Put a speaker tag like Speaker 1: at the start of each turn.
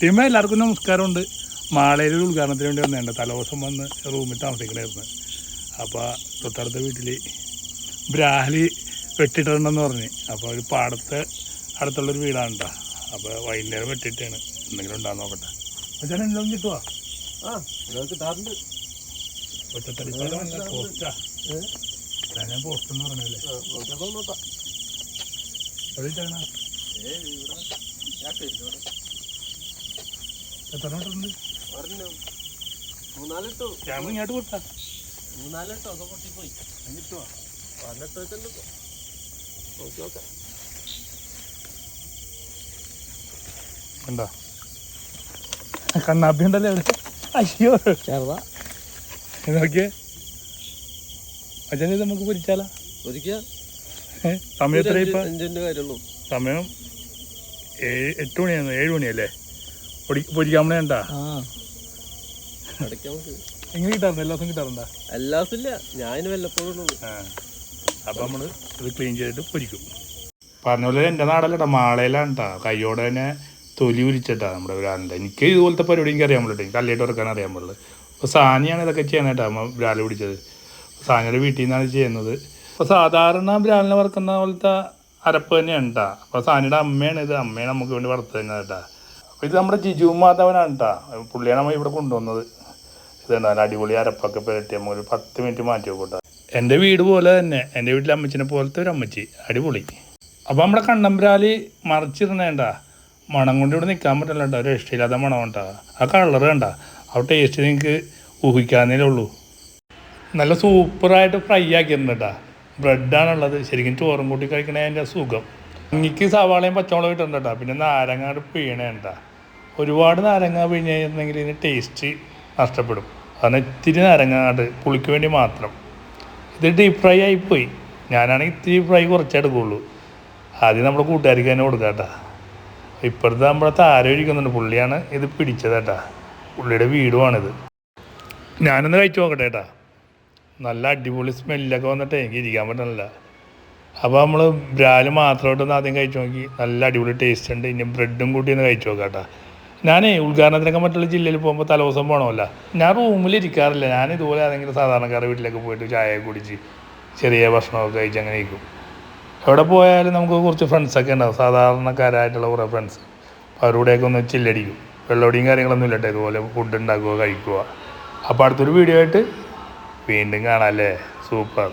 Speaker 1: ടീമേ എല്ലാവർക്കും നമസ്കാരമുണ്ട്. മാളയിൽ ഒരു ഉദ്ഘാടനത്തിന് വേണ്ടി വന്നേണ്ട തലവസം വന്ന് റൂമിൽ താമസിക്കണമായിരുന്നു അപ്പോൾ തൊട്ടടുത്ത വീട്ടിൽ ബ്രാഹ്ലി വെട്ടിട്ടുണ്ടെന്ന് പറഞ്ഞ്. അപ്പോൾ ഒരു പാടത്ത് അടുത്തുള്ളൊരു വീടാണ് കേട്ടോ അപ്പോൾ വൈകുന്നേരം വെട്ടിട്ടാണ് എന്തെങ്കിലും ഉണ്ടാകാൻ നോക്കട്ടെ. പക്ഷേ എന്തെങ്കിലും കിട്ടുമോ
Speaker 2: ആ കിട്ടാറുണ്ട്.
Speaker 1: പോസ്റ്റാ. ഞാൻ പോസ്റ്റ് എന്ന് പറഞ്ഞല്ലേ
Speaker 2: നോക്കാം
Speaker 1: എവിടെയിട്ടാണ്
Speaker 2: ഏ ഇവിടെ ഞാൻ തരുന്നോടെ
Speaker 1: എത്ര
Speaker 2: മൂന്നാലിട്ടോ
Speaker 1: ക്യാമറ ഇങ്ങോട്ട് കൊടുത്താ.
Speaker 2: മൂന്നാലിട്ടോ ഒക്കെ പൊട്ടിപ്പോയി
Speaker 1: കിട്ടുമോ
Speaker 2: പറഞ്ഞിട്ട് വെച്ചിട്ടുണ്ട് ഇപ്പൊ. നോക്കി നോക്കാം
Speaker 1: ഉണ്ടോ കണ്ണാപ്പി ഉണ്ടല്ലേ അവിടെ? അയ്യോ.
Speaker 2: ചെറുതാ.
Speaker 1: നോക്കിയേ. അച്ഛൻ ഇത് നമുക്ക് പൊരിച്ചാലോ?
Speaker 2: ഒരിക്കൽ
Speaker 1: ഏ? സമയം എത്ര ഇപ്പം?
Speaker 2: അഞ്ചിന്റെ കാര്യമുള്ളൂ.
Speaker 1: സമയം ഏഴ് എട്ട് മണിയാണ് ഏഴ് മണിയല്ലേ? പൊടി എന്റെ ഉണ്ടാ എങ്ങനെ കിട്ടാറുണ്ട്? എല്ലാ കിട്ടാറുണ്ടാ?
Speaker 2: ഇല്ല ഞാൻ വല്ലപ്പോഴും
Speaker 1: ഇത് ക്ലീൻ ചെയ്തിട്ട് പൊരിക്കും. പറഞ്ഞ പോലെ എന്റെ നാടല്ലട്ടാ. മാളയിലാണ് കേട്ടോ കയ്യോടെ തന്നെ തൊലി ഉരിച്ചിട്ടാ നമ്മുടെ ബ്രാൻഡ് എനിക്ക് ഇതുപോലത്തെ പരിപാടി എനിക്ക് അറിയാൻ പറ്റും കല്ലിട്ട് ഉറക്കാൻ അറിയാൻ പറ്റുള്ളൂ അപ്പോൾ സാനിയാണ് ഇതൊക്കെ ചെയ്യണേട്ടാ ബ്രാൽ പിടിച്ചത്. സാനിയുടെ വീട്ടിൽ നിന്നാണ് ചെയ്യുന്നത്. അപ്പോൾ സാധാരണ ബ്രാലിനെ വറക്കുന്ന പോലത്തെ അരപ്പ് തന്നെയാണ് കേട്ടോ അപ്പോൾ സാനിയുടെ അമ്മയാണ് ഇത്. അമ്മയാണ് നമുക്ക് വേണ്ടി വറുത്ത് തന്നെ കേട്ടാ ഇത് നമ്മുടെ ജിജു മാധവനാണ് കേട്ടോ പുള്ളിയാണ് നമ്മൾ ഇവിടെ കൊണ്ടുവന്നത്. ഇതുണ്ടാവും അടിപൊളി അരപ്പൊക്കെ പുരട്ടി നമ്മൾ ഒരു പത്ത് മിനിറ്റ് മാറ്റി വെക്കൂട്ടാ എന്റെ വീട് പോലെ തന്നെ എന്റെ വീട്ടിലെ അമ്മച്ചിനെ പോലത്തെ ഒരു അമ്മച്ചി. അടിപൊളി. അപ്പോൾ നമ്മുടെ കണ്ണമ്പരാലി മറിച്ചിരുന്നേണ്ട മണം കൊണ്ട് ഇവിടെ നിൽക്കാൻ പറ്റില്ല കേട്ടോ ഒരു രക്ഷയില്ലാത്ത മണം കേട്ടോ ആ കളർ കണ്ട. ആ ടേസ്റ്റ് നിങ്ങൾക്ക് ഊഹിക്കാന്നേ ഉള്ളൂ. നല്ല സൂപ്പറായിട്ട് ഫ്രൈ ആക്കിയിട്ടുണ്ട് കേട്ടോ ബ്രെഡാണുള്ളത് ശരിക്കും ചോറും കൂട്ടി കഴിക്കണേ അതിന്റെ സുഖം. എനിക്ക് സവാളയും പച്ചമുളകും ഇട്ടുണ്ട് കേട്ടോ പിന്നെ നാരങ്ങാട് പിഴിയണേണ്ട ഒരുപാട് നാരങ്ങ പിഴിഞ്ഞ് കഴിഞ്ഞിട്ടുണ്ടെങ്കിൽ ഇതിന് ടേസ്റ്റ് നഷ്ടപ്പെടും. കാരണം ഇത്തിരി അത് പുളിക്ക് വേണ്ടി മാത്രം. ഇത് ഡീപ് ഫ്രൈ ആയിപ്പോയി ഞാനാണെങ്കിൽ ഇത്തിരി ഫ്രൈ കുറച്ചേ ആദ്യം നമ്മുടെ കൂട്ടുകാർക്ക് തന്നെ കൊടുക്കാം കേട്ടോ. ഇപ്പോഴത്തെ നമ്മുടെ താരം പുള്ളിയാണ് ഇത് പിടിച്ചത് കേട്ടാ. പുള്ളിയുടെ വീടുമാണിത് ഞാനൊന്ന് കഴിച്ചു നോക്കട്ടെ കേട്ടാ. നല്ല അടിപൊളി സ്മെല്ലൊക്കെ വന്നിട്ട് എനിക്ക് ഇരിക്കാൻ പറ്റണില്ല. അപ്പോൾ നമ്മൾ ബ്രാൽ മാത്രമായിട്ടൊന്ന് ആദ്യം കഴിച്ചു നോക്കി. നല്ല അടിപൊളി ടേസ്റ്റ് ഉണ്ട്. ഇനി ബ്രെഡും കൂട്ടി ഒന്ന് കഴിച്ചു നോക്കാം കേട്ടാ. ഞാനേ ഉദ്ഘാടനത്തിനൊക്കെ മറ്റുള്ള ജില്ലയിൽ പോകുമ്പോൾ തലേദിവസം പോകണമല്ല ഞാൻ റൂമിൽ ഇരിക്കാറില്ല ഞാൻ ഇതുപോലെ ഏതെങ്കിലും സാധാരണക്കാരുടെ വീട്ടിലേക്ക് പോയിട്ട് ചായ കുടിച്ച് ചെറിയ ഭക്ഷണമൊക്കെ കഴിച്ച് അങ്ങനെ ഇരിക്കും. എവിടെ പോയാലും നമുക്ക് കുറച്ച് ഫ്രണ്ട്സൊക്കെ ഉണ്ടാവും. സാധാരണക്കാരായിട്ടുള്ള കുറേ ഫ്രണ്ട്സ് അപ്പോൾ അവരോടെയൊക്കെ ഒന്ന് ചില്ലടിക്കും. വെള്ളോടിയും കാര്യങ്ങളൊന്നും ഇല്ലട്ടെ ഇതുപോലെ ഫുഡ് ഉണ്ടാക്കുക കഴിക്കുക. അപ്പോൾ അടുത്തൊരു വീഡിയോ ആയിട്ട് വീണ്ടും കാണാം അല്ലേ? സൂപ്പർ